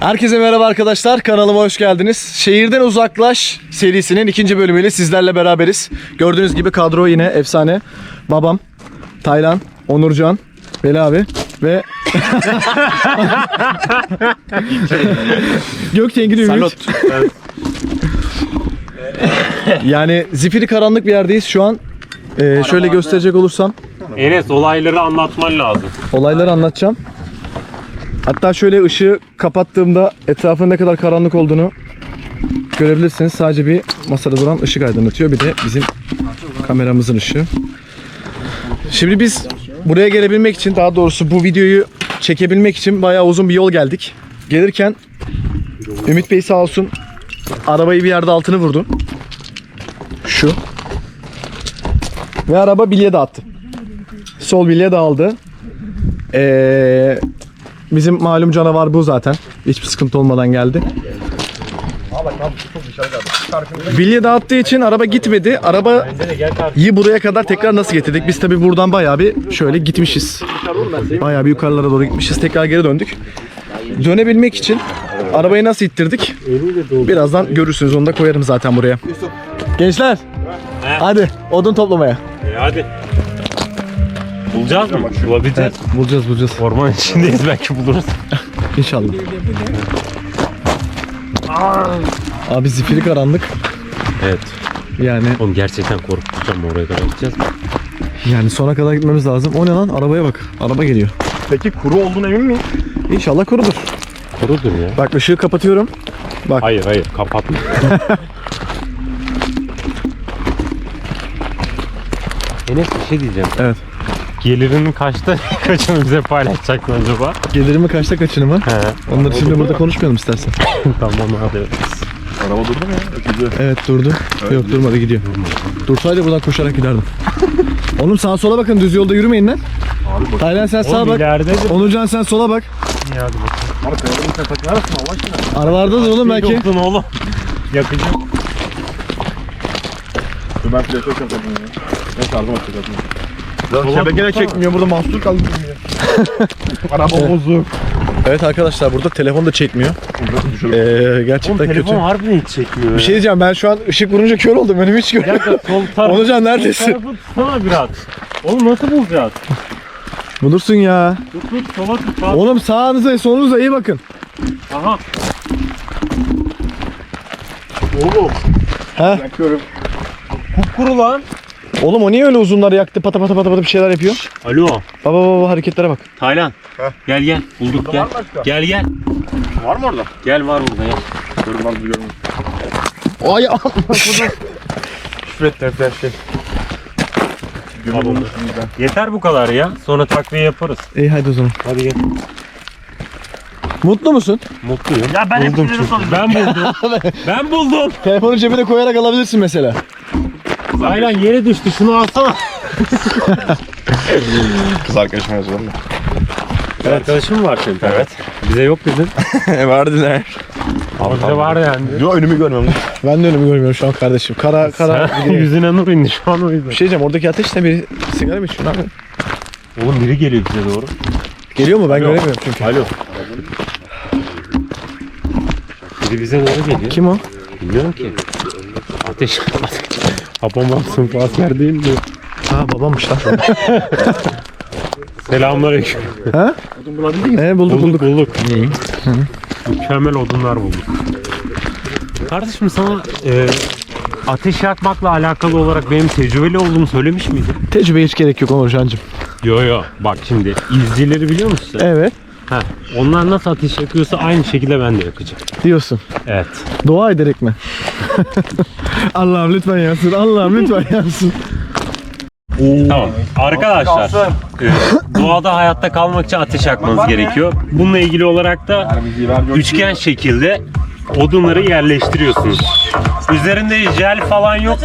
Herkese merhaba arkadaşlar. Kanalıma hoş geldiniz. Şehirden Uzaklaş serisinin ikinci bölümüyle sizlerle beraberiz. Gördüğünüz gibi kadro yine efsane. Babam, Taylan, Onurcan, Veli abi ve Gökçengil Ümit. Yani zifiri karanlık bir yerdeyiz şu an. Ee, şöyle gösterecek olursam Enes olayları anlatman lazım. olayları anlatacağım. Hatta şöyle ışığı kapattığımda etrafın ne kadar karanlık olduğunu görebilirsiniz. Sadece bir masada duran ışık aydınlatıyor. Bir de bizim kameramızın ışığı. Şimdi biz buraya gelebilmek için daha doğrusu bu videoyu çekebilmek için bayağı uzun bir yol geldik. Gelirken Ümit Bey sağ olsun arabayı bir yerde altını vurdu. Şu. Ve araba bilye dağıttı. Sol bilye dağıldı. Ee, bizim malum canavar bu zaten. Hiçbir sıkıntı olmadan geldi. Bilye dağıttığı için araba gitmedi. Arabayı buraya kadar tekrar nasıl getirdik? Biz tabi buradan bayağı bir şöyle gitmişiz. Bayağı bir yukarılara doğru gitmişiz. Tekrar geri döndük. Dönebilmek için arabayı nasıl ittirdik? Birazdan görürsünüz. Onu da koyarım zaten buraya. Gençler. Hadi odun toplamaya. E hadi. Bulacağız mı? Bulabileceğiz. Bulacağız bulacağız. Orman içindeyiz belki buluruz. İnşallah. Abi zifiri karanlık. Evet. Yani Oğlum gerçekten korkutacağım oraya kadar gideceğiz. yani sona kadar gitmemiz lazım. O ne lan? Arabaya bak. Araba geliyor. Peki kuru olduğuna emin miyim? İnşallah kurudur. Kurudur ya. Bak ışığı kapatıyorum. Hayır hayır kapatma. Enes bir şey diyeceğim. Evet. Gelirinin kaçta kaçını bize paylaşacaksın acaba? Gelirimi kaçta kaçını mı? He. Onları şimdi burada konuşmayalım istersen. tamam hadi. Araba durdu mu ya? Öküzü. Evet durdu. Yok durmadı gidiyor. Dursaydı buradan koşarak giderdim. Oğlum sağa sola bakın düz yolda yürümeyin lan. Abi bak. Taylan sen sağa Oğlum bak. ileride de Onurcan sen sola bak. İyi hadi bakalım. Abi kayaların Allah aşkına. Aralardadır oğlum belki. Yoktun oğlum. Yakıcı. Dur ben flash açacağım takın ya. Araba açacak zaten. Sola Şebeke çekmiyor burada mahsur kaldım ya. Araba bozuk. Evet arkadaşlar burada telefon da çekmiyor. Ee, gerçekten Oğlum kötü. telefon harbiden hiç çekmiyor Bir şey diyeceğim ben şu an ışık vurunca kör oldum. Önümü hiç görmüyorum. dakika sol taraf. Onurcan neredesin? Sol tarafı tutsana biraz. Oğlum nasıl bulacağız? Bulursun ya. Tut tut sola tut. Sağ. Oğlum sağınıza solunuza iyi bakın. Aha. Oğlum. He? Yakıyorum. Kupkuru lan. Oğlum o niye öyle uzunları yaktı pata pata pata pata bir şeyler yapıyor? Alo. Baba baba hareketlere bak. Taylan. Heh. Gel gel. Bulduk gel. Gel gel. Var mı orada? Gel var burada ya. Var burada görmüyorum. Ay Küfür et defter şey. Yeter bu kadar ya. Sonra takviye yaparız. İyi hadi o zaman. Hadi gel. Mutlu musun? Mutluyum. Ya ben buldum çünkü. Ben buldum. ben buldum. Telefonu cebine koyarak alabilirsin mesela. Taylan yere düştü. Şunu alsana. Kız arkadaşım yazıyor mu? Bir arkadaşın mı var senin? Evet. Bize yok dedin. Vardı ne? Ama bize var yani. Yok önümü görmüyorum. Ben de önümü görmüyorum şu an kardeşim. Kara kara Sen gidiyor. yüzüne nur indi şu an o yüzden. Bir şey diyeceğim oradaki ateş ne biri sigara mı içiyor abi? Oğlum biri geliyor bize doğru. Geliyor mu ben Alo. göremiyorum çünkü. Alo. Biri bize doğru geliyor. Kim o? Bilmiyorum ki. Ateş. Apamam sınıf asker değil mi? Ha babammış lan. Selamünaleyküm. ha? Ee, bulduk bulduk. bulduk. Mükemmel odunlar bulduk. Kardeşim sana e, ateş yakmakla alakalı olarak benim tecrübeli olduğumu söylemiş miydim? Tecrübeye hiç gerek yok Onurcan'cığım. Yo yo. Bak şimdi izcileri biliyor musun sen? Evet Heh, onlar nasıl ateş yakıyorsa aynı şekilde ben de yakacağım. diyorsun. Evet. Dua ederek mi? Allah'ım lütfen yansın. Allah'ım lütfen yansın. Tamam. Arkadaşlar e, doğada hayatta kalmak için ateş yakmanız gerekiyor. Bununla ilgili olarak da üçgen şekilde odunları yerleştiriyorsunuz. Üzerinde jel falan yok.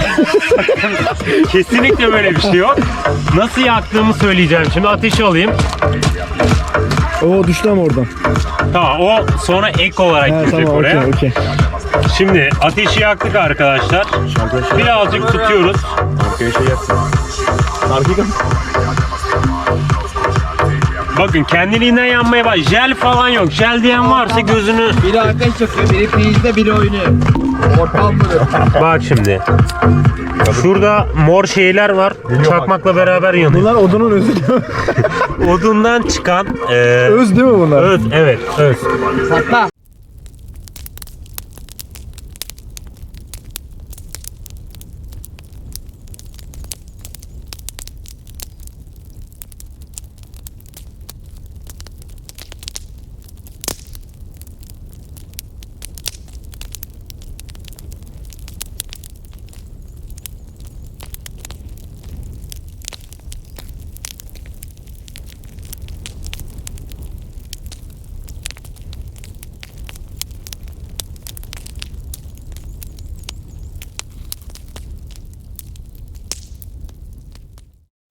Kesinlikle böyle bir şey yok. Nasıl yaktığımı söyleyeceğim. Şimdi ateşi alayım. Oo düştü ama oradan. Tamam o sonra ek olarak He girecek tamam oraya. okey okey. Şimdi ateşi yaktık arkadaşlar. Birazcık tutuyoruz. Arkaya şey yapsın. Arkaya Bakın kendiliğinden yanmaya bak. Jel falan yok. Jel diyen varsa gözünü... Biri ateş yakıyor, biri prizde, biri oynuyor. Ortam. Bak şimdi. Şurada mor şeyler var. Çakmakla beraber yanıyor. Bunlar odunun özü. Odundan çıkan e, öz değil mi bunlar? öz evet öz. Sakla.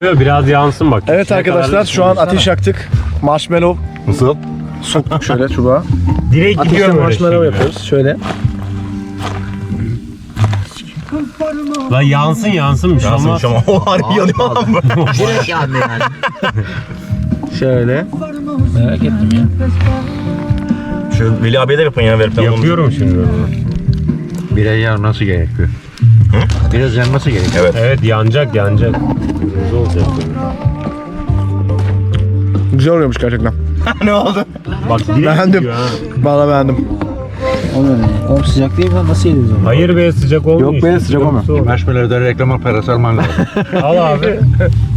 Biraz yansın bak. Evet arkadaşlar şu an ateş yaktık. Marshmallow Nasıl? soktuk şöyle çubuğa. direkt Ateşte gidiyor böyle marshmallow şey. yapıyoruz. Şöyle. La yansın yansın bir şey olmaz. ama o harbi yanıyor lan bu. Şöyle. Merak ettim ya. Şu Veli abiye de yapın ya verip Yapıyorum şimdi. Biraz yanması gerekiyor. Biraz yanması gerekiyor. Evet. Evet yanacak yanacak. Kırmızı olacak. Güzel oluyormuş gerçekten. ne oldu? Bak direkt Beğendim. gidiyor ha. Valla beğendim. Oğlum sıcak değil mi? Nasıl yediniz onu? Hayır be sıcak olmuyor. Yok be, sıcak olmuyor. Soğuk. Marshmallow'da reklama parası alman lazım. Al abi.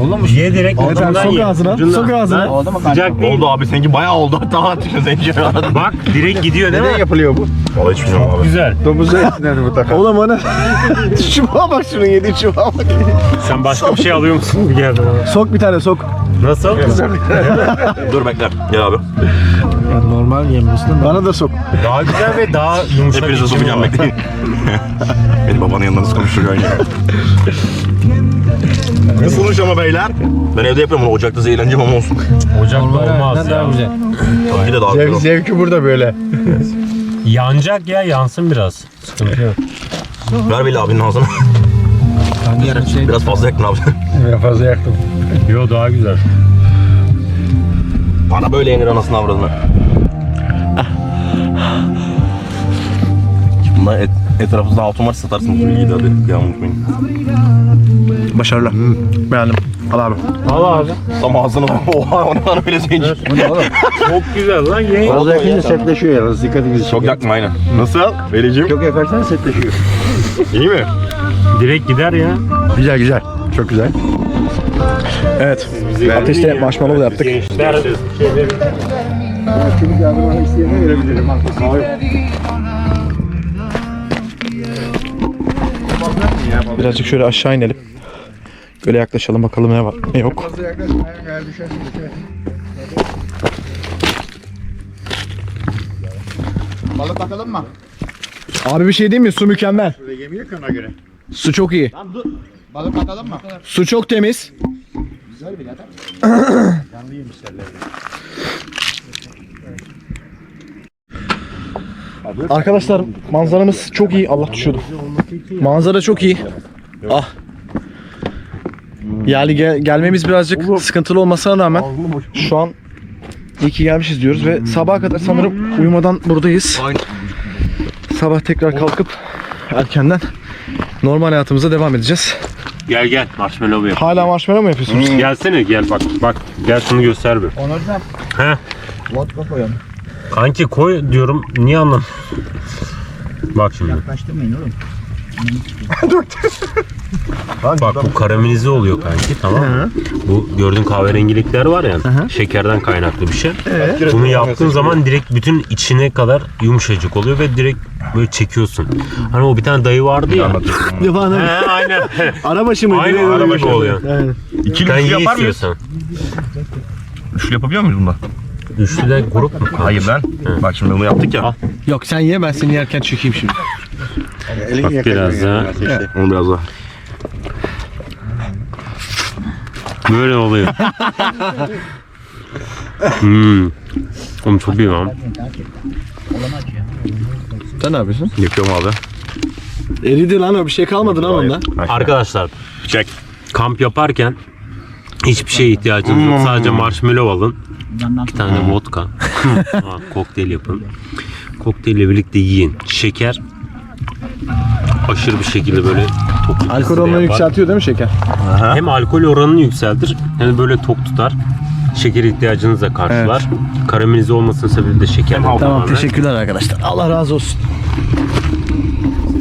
Oldu mu? Ye direkt abi ucundan sok ye. ağzına. Sok ağzına. Oldu mu? Sıcak değil. Oldu abi seninki bayağı oldu. Hatta atışın seninki. Bak direkt gidiyor değil mi? Neden yapılıyor bu? Vallahi hiç bilmiyorum abi. Güzel. Domuza etsinler bu takım. Oğlum ona. çubuğa bak şunun yediği çubuğa bak. Sen başka bir şey alıyor musun bir yerden? Sok bir tane sok. Nasıl? Dur bekle. Gel abi. normal yemlisin. Bana da sok. Daha güzel ve daha yumuşak. Hepinize var. bekleyin. Beni babanın yanında nasıl konuşuyor ya. Nasılmış ama beyler? Ben evde yapıyorum onu ocakta zehirleneceğim ama olsun. Ocakta olmaz ya. güzel. Tabii de daha güzel. Zev, o. zevki burada böyle. Yanacak ya yansın biraz. Sıkıntı yok. Ver Veli abinin ağzına. Şey. Biraz fazla yaktın abi. Ben fazla yaktım. Yo daha güzel. Bana böyle yenir anasını avradını. Bunlar et, etrafınızda altın var satarsınız bilgiyi de hadi. Ya unutmayın. Başarılı. Beğendim. Al abi. Al abi. Tam ağzını oha o ne lan öyle zenci. Çok güzel lan ye. Fazla yakınca sertleşiyor yalnız. Dikkatinizi çekin. Çok yaktım aynen. Nasıl? Velicim. Çok yakarsan sertleşiyor. İyi mi? Direkt gider ya. Güzel güzel. Çok güzel. Evet. Ateşte marshmallow da yaptık. Şeyleri Çubuk yardımını isteyene verebilirim. Birazcık şöyle aşağı inelim. Böyle yaklaşalım bakalım ne var ne yok. Balık atalım mı? Abi bir şey diyeyim mi? Su mükemmel. Göre. Su çok iyi. Balık atalım mı? Su çok temiz. Güzel birader. Arkadaşlar manzaramız çok iyi. Allah düşüyordu. Manzara çok iyi. Ah. Yani gel- gelmemiz birazcık sıkıntılı olmasına rağmen şu an iyi ki gelmişiz diyoruz ve sabaha kadar sanırım uyumadan buradayız. Sabah tekrar kalkıp erkenden normal hayatımıza devam edeceğiz. Gel gel marshmallow yap. Hala marshmallow mu yapıyorsunuz? Gelsene gel bak bak gel şunu göster bir. Onurcan. He. Vodka koyalım. Kanki koy diyorum niye anlam? Bak şimdi. Yaklaştırmayın oğlum. Bak bu karamelize oluyor kanki tamam mı? Bu gördüğün kahverengilikler var ya şekerden kaynaklı bir şey. Bunu yaptığın zaman direkt bütün içine kadar yumuşacık oluyor ve direkt böyle çekiyorsun. Hani o bir tane dayı vardı ya. He, aynen. Arabaşı mı? Aynen araba gibi oluyor. İkili Sen üçlü yapar mıyız? istiyorsan. Üçlü yapabiliyor muyuz bunda? Üçlü de grup mu? Hayır lan. Bak şimdi bunu yaptık ya. Yok sen ye ben seni yerken çekeyim şimdi. Elin Bak biraz daha. Onu biraz daha. Böyle oluyor. hmm. Oğlum çok iyi lan. Sen ne yapıyorsun? Yapıyorum abi. Eridi lan o bir şey kalmadı lan onda. Arkadaşlar Çek. kamp yaparken Hiçbir şeye ihtiyacınız yok. Sadece marshmallow alın. Bir tane vodka. Ha, kokteyl yapın. Kokteylle birlikte yiyin. Şeker aşırı bir şekilde böyle tok Alkol oranını yükseltiyor değil mi şeker? Hem alkol oranını yükseltir hem de böyle tok tutar. Şeker ihtiyacınızı da karşılar. Karamelize olmasının sebebi de şeker. Tamam teşekkürler arkadaşlar. Allah razı olsun.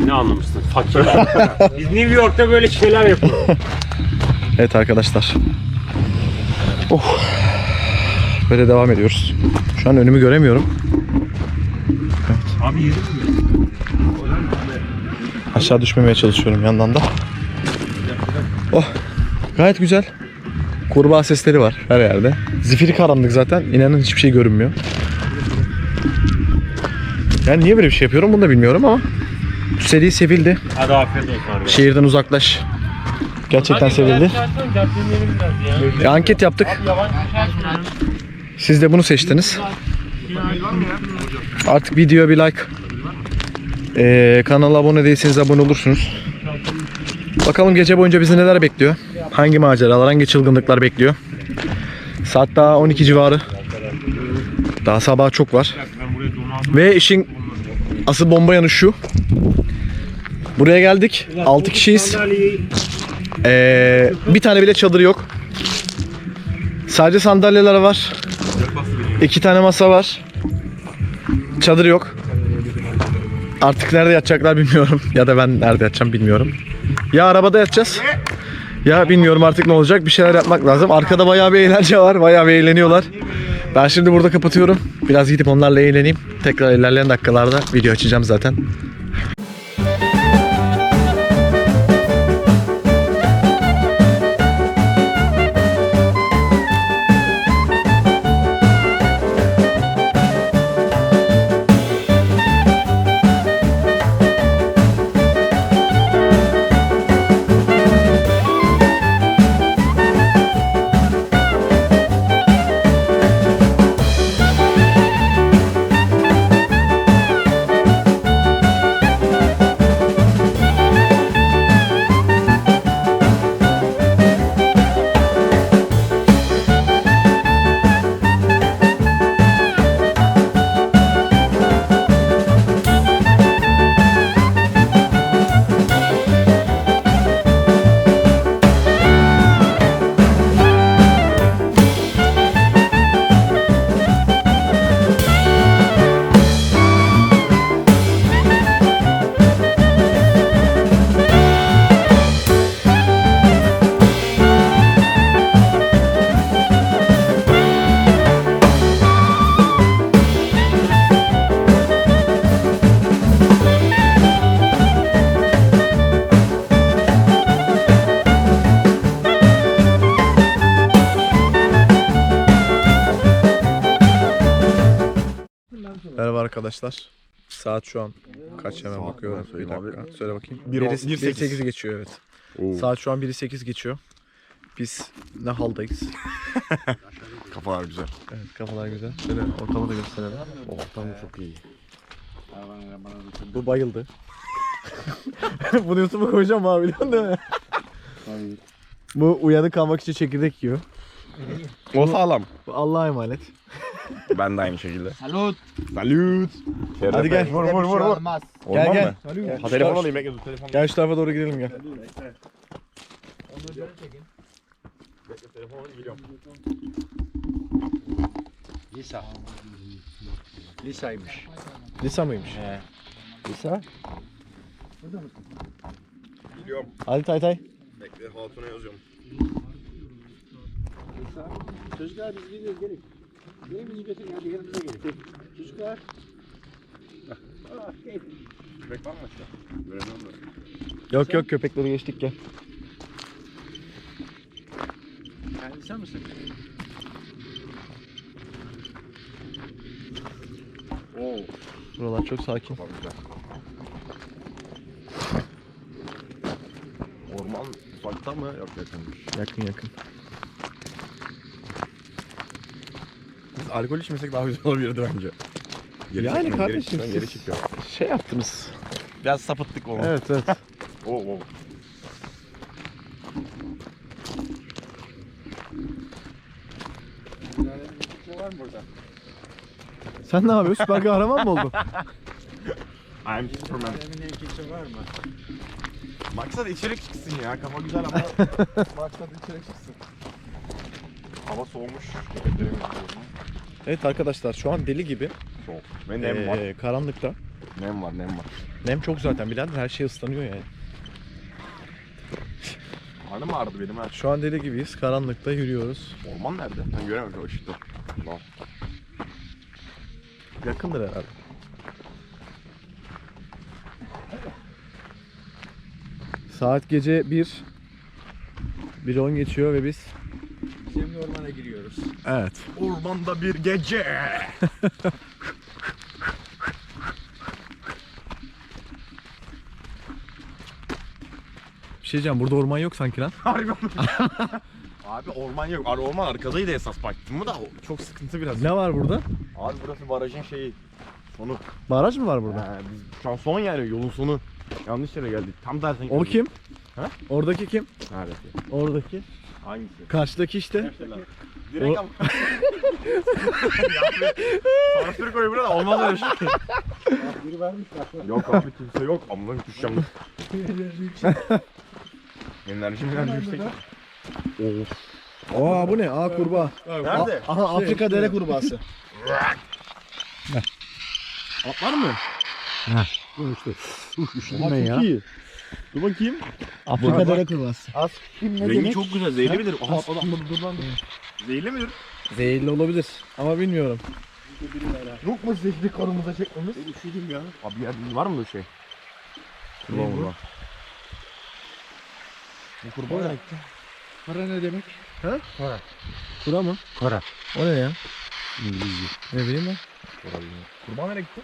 Ne anlamışsın? Fakir. Biz New York'ta böyle şeyler yapıyoruz. Evet arkadaşlar. Oh. Böyle devam ediyoruz. Şu an önümü göremiyorum. Abi yedim mi? Aşağı düşmemeye çalışıyorum yandan da. Oh. Gayet güzel. Kurbağa sesleri var her yerde. Zifiri karanlık zaten. İnanın hiçbir şey görünmüyor. Yani niye böyle bir şey yapıyorum bunu da bilmiyorum ama bu seri sevildi. Hadi afiyet olsun abi. Şehirden uzaklaş. Gerçekten sevildi. Ya, anket yaptık. Siz de bunu seçtiniz. Artık videoya bir like. Ee, kanala abone değilseniz abone olursunuz. Bakalım gece boyunca bizi neler bekliyor. Hangi maceralar, hangi çılgınlıklar bekliyor. Saat daha 12 civarı. Daha sabah çok var. Ve işin asıl bomba yanı şu. Buraya geldik. 6 kişiyiz. Ee, bir tane bile çadır yok. Sadece sandalyeler var. İki tane masa var. Çadır yok. Artık nerede yatacaklar bilmiyorum. Ya da ben nerede yatacağım bilmiyorum. Ya arabada yatacağız. Ya bilmiyorum artık ne olacak. Bir şeyler yapmak lazım. Arkada bayağı bir eğlence var. Bayağı bir eğleniyorlar. Ben şimdi burada kapatıyorum. Biraz gidip onlarla eğleneyim. Tekrar ilerleyen dakikalarda video açacağım zaten. Arkadaşlar. Saat şu an kaç hemen bakıyorum. Bir dakika. Söyle bakayım. 1.8'i geçiyor evet. Saat şu an 1.8 geçiyor. Biz ne haldayız? Kafalar güzel. Evet kafalar güzel. Şöyle ortamı da gösterelim. Ortam çok iyi. Bu bayıldı. Bunu YouTube'a koyacağım abi biliyorsun değil mi? Bu uyanık kalmak için çekirdek yiyor. O sağlam. Allah'a emanet. Ben de aynı şekilde. Salut. Salut. Hadi gel. Vur vur vur vur. Olmaz. Gel gel. Ha telefon alayım bekle dur telefon. Gel şu tarafa doğru gidelim gel. Lisa. Lisa'ymış. Lisa mıymış? Lisa. Hadi tay tay. Bekle hatuna yazıyorum. Çocuklar biz gidiyoruz gelin. Gelin bizi götürün hadi yanımıza gelin. Çocuklar. Köpek var mı başka? Göremiyorum da. Yok yok köpekleri geçtik gel. Yani sen misin? Oo. Buralar çok sakin. Kafa güzel. Orman uzakta mı? Yok yakınmış. Yakın yakın. Alkol içmesek daha güzel olabilirdi bence. Geri Yani çekiyorum, kardeşim, Geri, geri siz- çıkıyor. Şey yaptınız. Biraz sapıttık onu. Evet evet. Oo, oo. burada. Sen ne yapıyorsun? Süper kahraman mı oldun? I'm Superman. Maksat içerik çıksın ya. Kafa güzel ama. Maksat içerik çıksın. Hava soğumuş. Köpeklerim Evet arkadaşlar şu an deli gibi. Soğuk. Ve nem var. Ee, karanlıkta. Nem var, nem var. Nem çok zaten birader her şey ıslanıyor yani. Karnım ağrıdı benim ha. Şu an deli gibiyiz. Karanlıkta yürüyoruz. Orman nerede? Ben göremedim o ışıkta. Lan. Yakındır herhalde. Saat gece 1 1 10 geçiyor ve biz Şimdi ormana giriyoruz. Evet. Ormanda bir gece. Bir şey diyeceğim burada orman yok sanki lan. Harbi? Abi orman yok. Ar orman arkadaydı esas baktın mı da çok sıkıntı biraz. Ne var burada? Abi burası barajın şeyi. Sonu. Baraj mı var burada? Ha, biz şu an son yani yolun sonu. Yanlış yere geldik. Tam tersen O kim? Ha? Oradaki kim? Nerede? Oradaki. Hangisi? Karşıdaki işte. Direkt O- al. Sansür koy burada olmaz öyle şey. Biri vermiş bak. Yok abi kimse yok. Amına düşeceğim. Enerjim enerji yüksek. Of. Aa bu ne? Aa kurbağa. Nerede? Aha Afrika dere kurbağası. Atlar mı? Üşüdüm ben ya. Dur bakayım. Afrika dere kurbağası. Rengi çok güzel. Zehirli midir? Aha adam dur lan. Zehirli midir? Zehirli olabilir ama bilmiyorum. Yok mu zehri kanımıza çekmemiz? Üşüdüm ya. Abi ya var mı böyle şey? Ne bu? Kurban Bu kurban ne? Para ne demek? Kura mı? Kara. O ne ya? Ne bileyim ben. Kurban nereye gitti?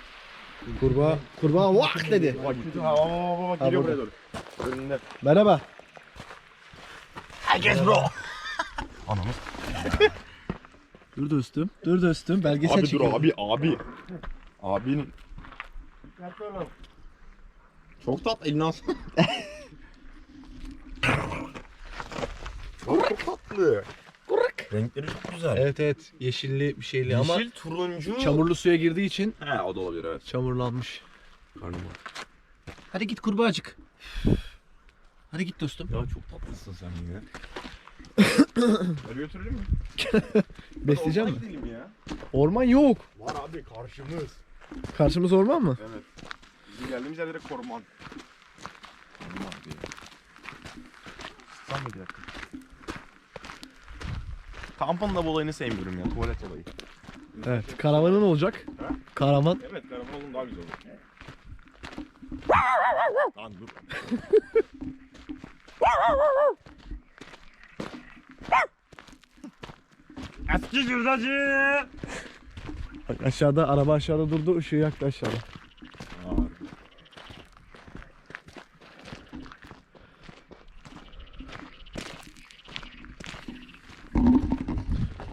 Kurbağa. Kurbağa vak dedi. Bak gitti. Ha bak bak geliyor buraya doğru. Önünde. Merhaba. Herkes bro. Anamız. Dur dostum. Dur dostum. Belgesel Abi dur çekiyorum. abi abi. Abinin. Çok tatlı elini alsana. Çok tatlı. Renkleri çok güzel. Evet evet. Yeşilli bir şeyli ama Yeşil, turuncu. çamurlu suya girdiği için He o da olabilir evet. çamurlanmış. Karnım var. Hadi git kurbağacık. Hadi git dostum. Ya çok tatlısın sen yine. Hadi götürelim mi? Besleyecek Ormana misin? gidelim ya. Orman yok. Var abi karşımız. Karşımız orman mı? Evet. Bizim geldiğimiz yer direkt orman. Orman. Sen mi bir dakika? Kampın da bu olayını sevmiyorum ya. Tuvalet olayı. Evet. Karavanın olacak. Karavan. Evet karavan olun daha güzel olur. Lan dur. Eski cürdacı. Bak aşağıda araba aşağıda durdu. ışığı yaktı aşağıda.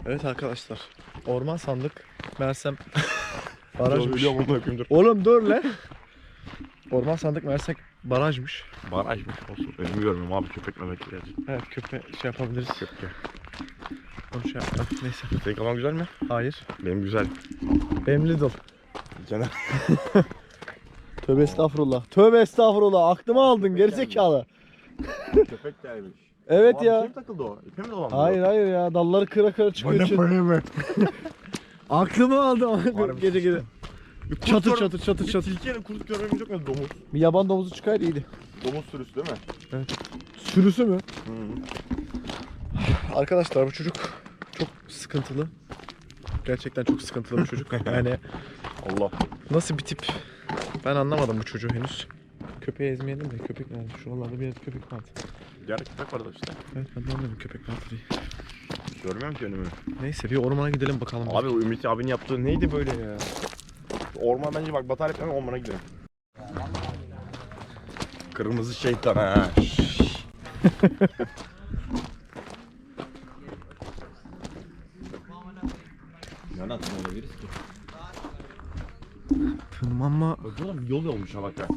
Evet arkadaşlar. Orman sandık. Mersem barajmış. Biliyorum onu öpeyim dur. Oğlum dur lan. Orman sandık mersek barajmış. Baraj mı? Olsun. Önümü görmüyorum abi köpek memek. Evet köpe şey yapabiliriz. Köpke. Onu şey yapmak. Neyse. Senin kafan güzel mi? Hayır. Benim güzel. Benim Lidl. Caner. Tövbe estağfurullah. Tövbe estağfurullah. Aklımı aldın gerizekalı. köpek gelmiş. Evet Abi, ya. Şey mi takıldı o? İpe mi dolandı? Hayır hayır ya. Dalları kıra kıra çıkıyor. için. mi? Aklımı aldı ama Harbi gece gece. Çatır çatır çatır çatır. Tilkiyle kurt görmemiz yok mu? Domuz. Bir yaban domuzu çıkaydı iyiydi. Domuz sürüsü değil mi? Sürüsü mü? Hı. Arkadaşlar bu çocuk çok sıkıntılı. Gerçekten çok sıkıntılı bu çocuk. Yani Allah. nasıl bir tip? Ben anlamadım bu çocuğu henüz. Köpeği ezmeyelim de köpek nerede? Şuralarda bir yerde köpek vardı. Diğer köpek vardı işte. Evet ben de anladım köpek vardı diye. Görmüyorum ki önümü. Neyse bir ormana gidelim bakalım. Abi o Ümit abinin yaptığı neydi böyle ya? Orman bence bak batar etmem ormana gidelim. Kırmızı şeytan ha. Nereden tırmanabiliriz ki? Tırmanma. Bak bir yol olmuş ha bak ya.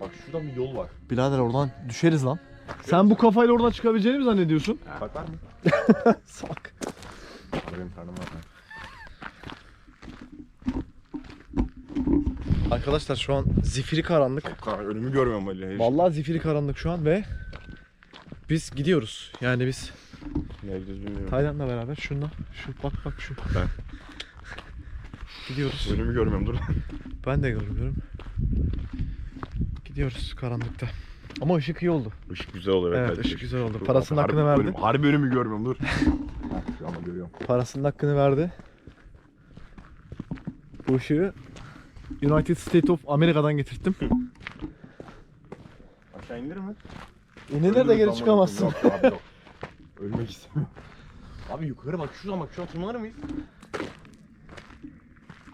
Bak şuradan bir yol var. Birader oradan düşeriz lan. Sen bu kafayla oradan çıkabileceğini mi zannediyorsun? Bak var mı? Salak. Benim karnım var. Arkadaşlar şu an zifiri karanlık. Kanka önümü görmüyorum Ali. Vallahi zifiri karanlık şu an ve biz gidiyoruz. Yani biz Nereye bilmiyorum. Taylan'la beraber şunla şu bak bak şu Ben. gidiyoruz. Önümü görmüyorum dur. Ben de görmüyorum. Gidiyoruz karanlıkta. Ama ışık iyi oldu. Işık güzel oluyor. Evet, kardeşim. ışık güzel oldu. Dur, Parasının harbi hakkını verdi. önüm- harbi önümü görmüyorum dur. Ha, Şu anda görüyorum. Parasının hakkını verdi. Bu ışığı United States of Amerika'dan getirttim. Aşağı indir mi? İnilir de geri çıkamazsın. Yok abi yok. Ölmek istemiyorum. Abi yukarı bak şuradan bak şu an tırmanır mıyız?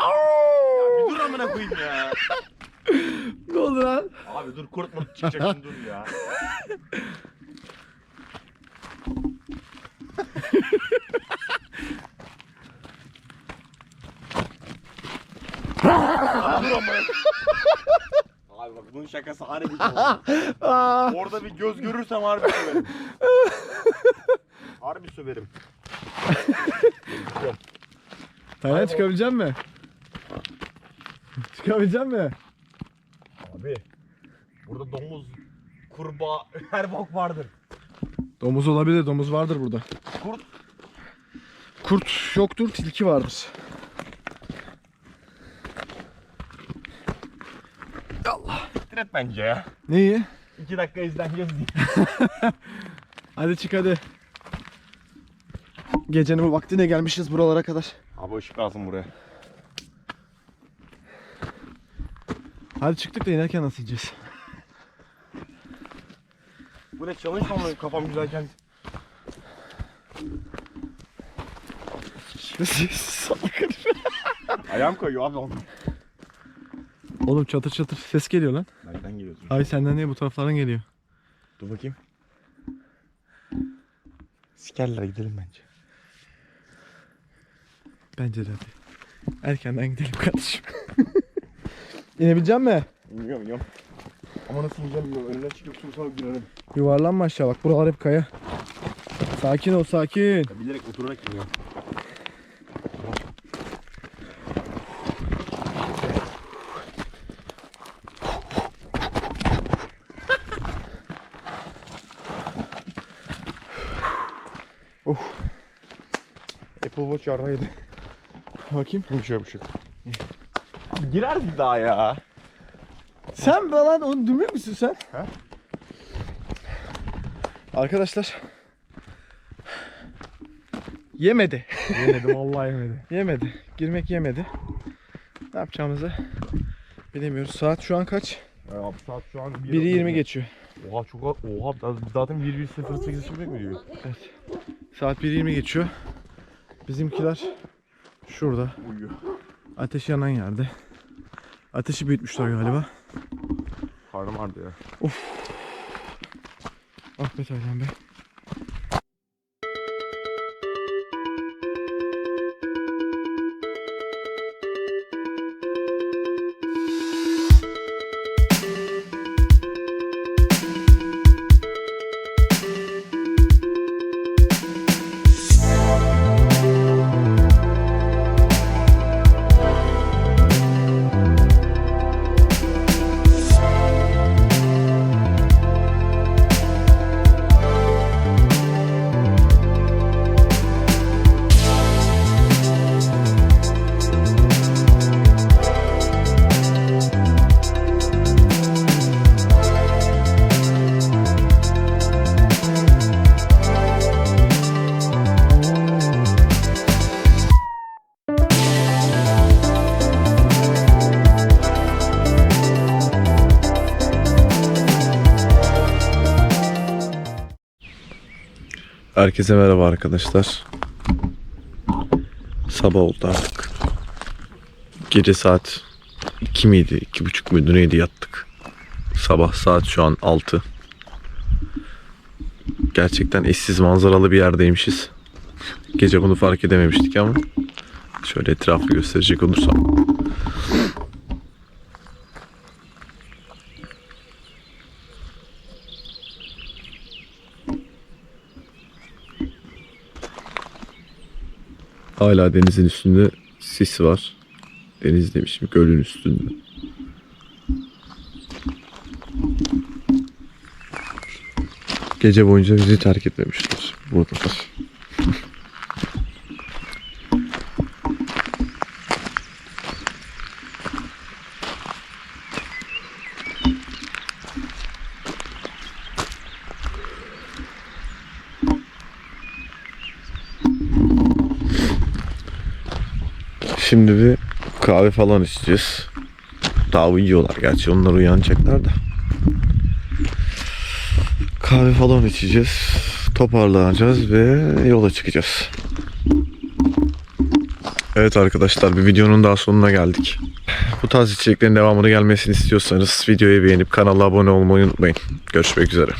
Ya bir dur amına koyayım ya. ne oldu lan? Abi dur kurt murt çıkacak şimdi dur ya. Abi dur amına. Abi bak bunun şakası harbi oldu. Aa, Orada bir göz görürsem harbi söverim. harbi söverim. Taylan çıkabilecek mi? Çıkabilecek mi? Abi burada domuz, kurbağa, her bok vardır. Domuz olabilir, domuz vardır burada. Kurt? Kurt yoktur, tilki vardır. Siktir et bence ya. Neyi? İki dakika izlen göz diye. Hadi çık hadi. Gecenin bu vaktine gelmişiz buralara kadar. Abi ışık lazım buraya. Hadi çıktık da inerken nasıl ineceğiz? Bu ne challenge mı kafam güzelken? Salak herif. Ayağım kayıyor abi. Oğlum çatır çatır ses geliyor lan. Nereden geliyorsun? Ay senden değil bu taraflardan geliyor. Dur bakayım. Sikerler gidelim bence. Bence de hadi. Erkenden gidelim kardeşim. İnebilecek mi? Bilmiyorum bilmiyorum. Ama nasıl ineceğim bilmiyorum. Önüne çıkıp sonra girelim. Yuvarlanma aşağı bak buralar hep kaya. Sakin ol sakin. Ya bilerek oturarak iniyorum. Of. Apple Watch yaraydı. Bakayım. Bir şey bir şey. Girerdik daha ya. Sen be lan onu dümür müsün sen? He? Arkadaşlar. Yemedi. Yemedim vallahi yemedi. Yemedi. Girmek yemedi. Ne yapacağımızı bilemiyoruz. Saat şu an kaç? Ya abi saat şu an 1.20 geçiyor. Oha çok oha zaten 1.08 çıkmak mı diyor? Saat 1.20 geçiyor. Bizimkiler şurada. Uyuyor. Ateş yanan yerde. Ateşi büyütmüşler galiba. Karnım ağrıdı ya. Ah be Taylan be. Herkese merhaba arkadaşlar. Sabah oldu artık. Gece saat 2 miydi? 2.30 muydu neydi yattık. Sabah saat şu an 6. Gerçekten eşsiz manzaralı bir yerdeymişiz. Gece bunu fark edememiştik ama şöyle etrafı gösterecek olursam. Hala denizin üstünde sis var. Deniz demişim gölün üstünde. Gece boyunca bizi terk etmemişler buradalar. Kahve falan içeceğiz. Daha uyuyorlar gerçi onlar uyanacaklar da. Kahve falan içeceğiz. Toparlanacağız ve yola çıkacağız. Evet arkadaşlar bir videonun daha sonuna geldik. Bu tarz içeriklerin devamını gelmesini istiyorsanız videoyu beğenip kanala abone olmayı unutmayın. Görüşmek üzere.